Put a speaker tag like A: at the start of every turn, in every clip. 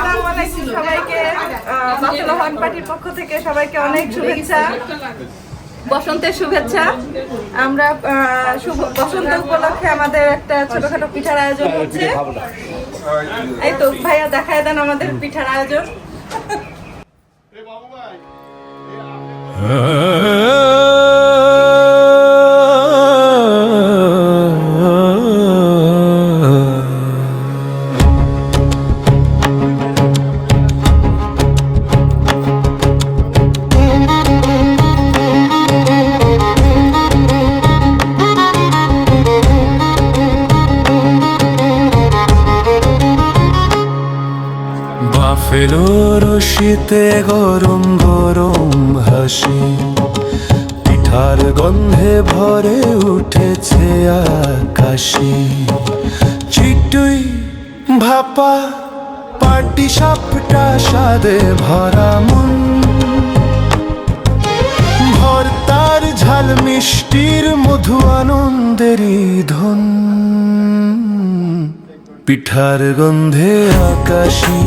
A: আসসালামু আলাইকুম সবাইকে বাফেলো হন পার্টির পক্ষ থেকে সবাইকে অনেক শুভেচ্ছা। বসন্তের শুভেচ্ছা। আমরা আহ, শুভ বসন্ত উপলক্ষে আমাদের একটা ছোটখাটো পিঠার আয়োজন হচ্ছে। এই তো ভাইয়া দেখায় দেন আমাদের পিঠার আয়োজন।
B: রশিতে গরম গরম হাসি, পিঠার গন্ধে ভরে উঠেছে আকাশি। চিটুই ভাপা পাটি সাপটা স্বাদে ভরা মন। ভর্তার ঝাল মিষ্টির মধু আনন্দেরই ধন। পিঠার গন্ধে আকাশী।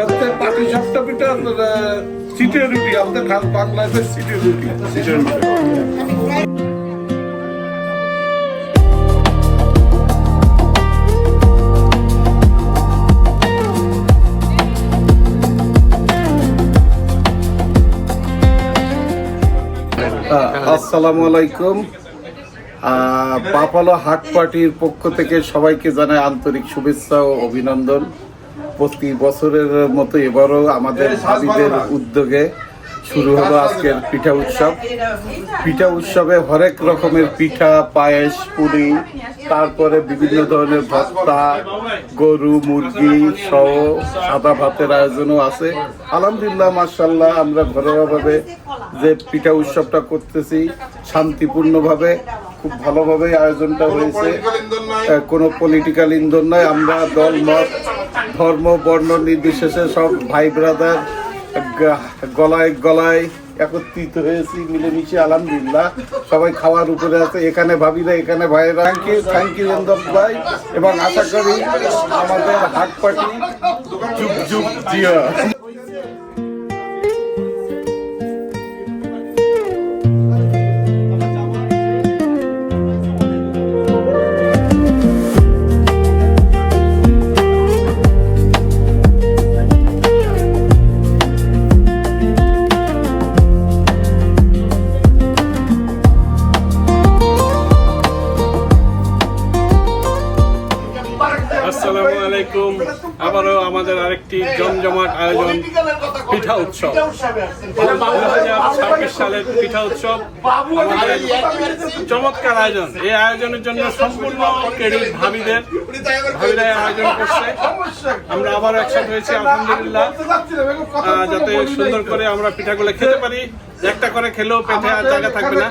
C: হচ্ছে পাটি সাপটা পিঠা সিটে রুটি আমাদের খাস বাংলাদেশের সিটে রুটি সিটের রুটি আসসালামু আলাইকুম পাপালো হাট পার্টির পক্ষ থেকে সবাইকে জানাই আন্তরিক শুভেচ্ছা ও অভিনন্দন। প্রতি বছরের মতো এবারও আমাদের ভাবিদের উদ্যোগে শুরু হলো আজকের পিঠা উৎসব। পিঠা উৎসবে হরেক রকমের পিঠা, পায়েস, পুরি, তারপরে বিভিন্ন ধরনের ভর্তা, গরু, মুরগি সহ সাদা ভাতের আয়োজনও আছে। আলহামদুলিল্লাহ মার্শাল্লাহ আমরা ঘরোয়াভাবে যে পিঠা উৎসবটা করতেছি, শান্তিপূর্ণভাবে খুব ভালোভাবেই আয়োজনটা হয়েছে। কোনো পলিটিক্যাল ইন্ধন নয় আমরা দল মত ধর্ম বর্ণ নির্বিশেষে সব ভাই ব্রাদার গলায় গলায় একত্রিত হয়েছি মিলেমিশে আলহামদুলিল্লাহ। সবাই খাওয়ার উপরে আছে। এখানে ভাবিরা এখানে ভাইয়েরা। থ্যাংক ইউ থ্যাংক ইউ এন্দব ভাই। এবং আশা করি আমাদের হাট পার্টি যুগ যুগ জিয়া।
D: আরেকটি জমজমাট আয়োজন পিঠা উৎসব। ছাব্বিশ সালের পিঠা উৎসব। চমৎকার আয়োজন। এই আয়োজনের জন্য সম্পূর্ণ ক্রেডিট ভাবিদের ভাবিরা আয়োজন করছে। আমরা আবারও একসাথে হয়েছি আলহামদুলিল্লাহ। যাতে সুন্দর করে আমরা পিঠাগুলো খেতে পারি। একটা করে খেলেও পেটে আর জায়গা থাকবে না।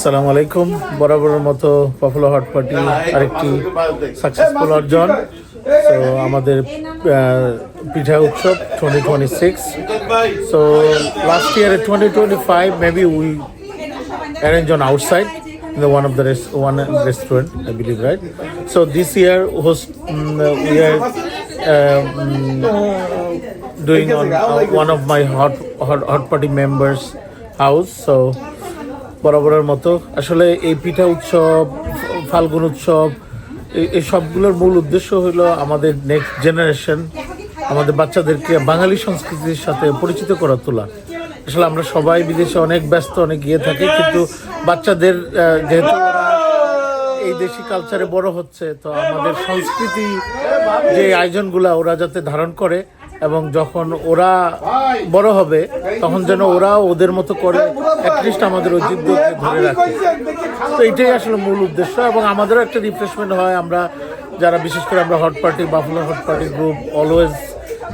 E: আসসালামু আলাইকুম। বরাবরের মতো পপুলো হট পার্টি আরেকটি সাকসেসফুল অর্জন। সো আমাদের পিঠা উৎসব twenty twenty six so last ইয়ারে twenty twenty five maybe we arrange on outside in one of the rest one restaurant I believe right so this year host we are doing on one of my hot hot hot party members house so বরাবরের মতো। আসলে এই পিঠা উৎসব, ফাল্গুন উৎসব এই- সবগুলোর মূল উদ্দেশ্য হলো আমাদের নেক্সট জেনারেশন আমাদের বাচ্চাদেরকে বাঙালি সংস্কৃতির সাথে পরিচিত করা তোলা। আসলে আমরা সবাই বিদেশে অনেক ব্যস্ত, অনেক গিয়ে থাকি, কিন্তু বাচ্চাদের যেহেতু এই দেশি কালচারে বড় হচ্ছে, তো আমাদের সংস্কৃতি যে আয়োজনগুলো ওরা যাতে ধারণ করে এবং যখন ওরা বড় হবে, তখন যেন ওরা ওদের মতো করে অ্যাটলিস্ট আমাদের ঐতিহ্যকে ধরে রাখে। তো এটাই আসলে মূল উদ্দেশ্য এবং আমাদেরও একটা রিফ্রেশমেন্ট হয় আমরা যারা, বিশেষ করে আমরা হট পার্টি বাফুলা হট পার্টি গ্রুপ অলওয়েজ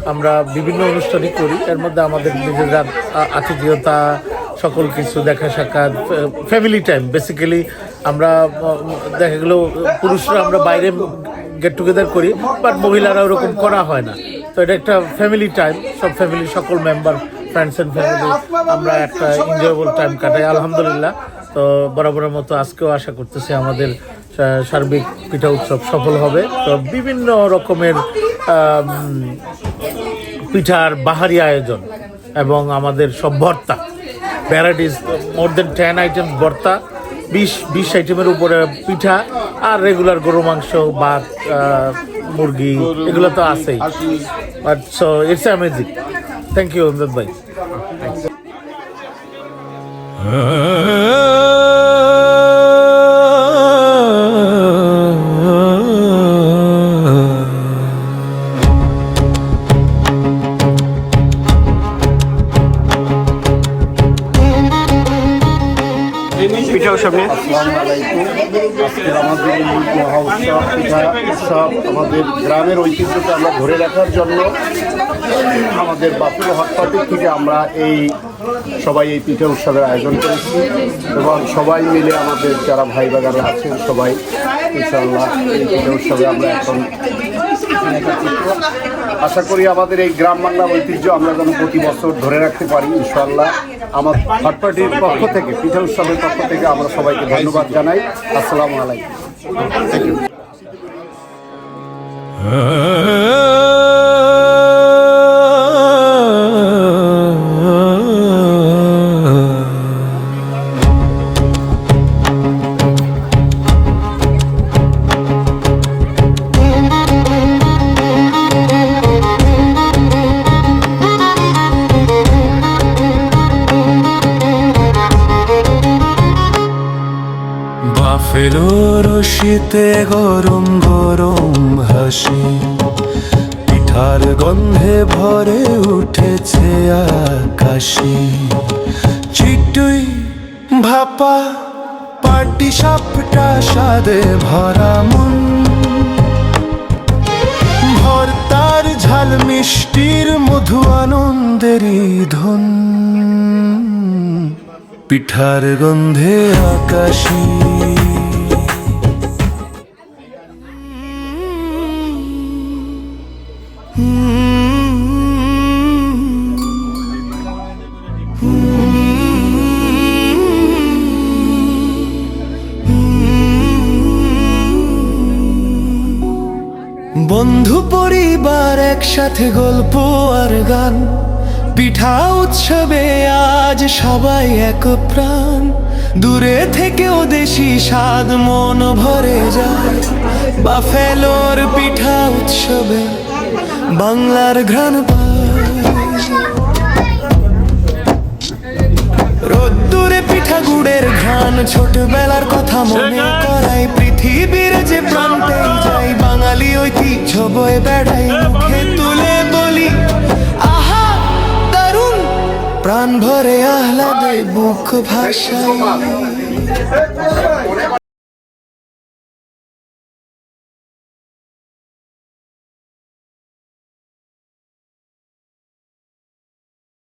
E: আমরা বিভিন্ন অনুষ্ঠানই করি। এর মধ্যে আমাদের নিজেরা, আ- আতিথেয়তা, সকল কিছু, দেখা সাক্ষাৎ ফ্যামিলি টাইম বেসিক্যালি আমরা দেখা গেলো, পুরুষরা আমরা বাইরে গেট টুগেদার করি বাট মহিলারা ওরকম করা হয় না। তো এটা একটা ফ্যামিলি টাইম সব ফ্যামিলি সকল মেম্বার ফ্রেন্ডস অ্যান্ড ফ্যামিলি আমরা একটা এনজয়েবল টাইম কাটাই, আলহামদুলিল্লাহ। তো বরাবরের মতো আজকেও আশা করতেছি আমাদের সার্বিক পিঠা উৎসব সফল হবে। তো বিভিন্ন রকমের পিঠার বাহারি আয়োজন এবং আমাদের সব ভর্তা varieties more than ten item ভর্তা। বিশ বিশ আইটেমের উপরে পিঠা আর রেগুলার গরু মাংস আহ, মুরগি এগুলো তো আছেই। But so it's amazing thank you Amdad ভাই।
D: উৎসব
C: আমাদের গ্রামের ঐতিহ্যকে আমরা ধরে রাখার জন্য আমাদের বাপুর হট পার্টির থেকে আমরা এই সবাই এই পিঠা উৎসবের আয়োজন করেছি এবং সবাই মিলে আমাদের যারা ভাই বাগারা আছেন সবাই, ইনশাআল্লাহ এই পিঠা উৎসবে আমরা এখন আশা করি আমাদের এই গ্রাম বাংলার ঐতিহ্য আমরা যেন প্রতি বছর ধরে রাখতে পারি ইনশাল্লাহ আমার থার্ড পার্টির পক্ষ থেকে, পিঠা উৎসবের পক্ষ থেকে আমরা সবাইকে ধন্যবাদ জানাই। আসসালামু আলাইকুম। থ্যাংক ইউ
B: বাফেলো রশিতে গরম গরম হাসি, পিঠার গন্ধে ভরে উঠেছে আকাশি। চিটুই ভাপা, পাটি সাপটা স্বাদে ভরা মন। ভর্তার ঝাল মিষ্টির মধু আনন্দেরই ধন। পিঠার গন্ধে আকাশী। বন্ধু পরিবার একসাথে গল্প আর গান, পিঠা উৎসবে আজ সবাই এক প্রাণ। দূরে থেকেও দেশি স্বাদ মন ভরে যায়, বাফেলোর পিঠা উৎসবে। বাংলার ঘ্রাণ রোদ্দুরে পিঠা গুড়ের ঘ্রাণ ছোটবেলার কথা মনে করাই পৃথিবীর যে প্রান্তে যাই বাঙালি ঐতিহ্য বয়ে বেড়াই মুখে তুলে বলি আহা দারুণ। প্রাণ ভরে আহ্লাদে বুক ভাষায়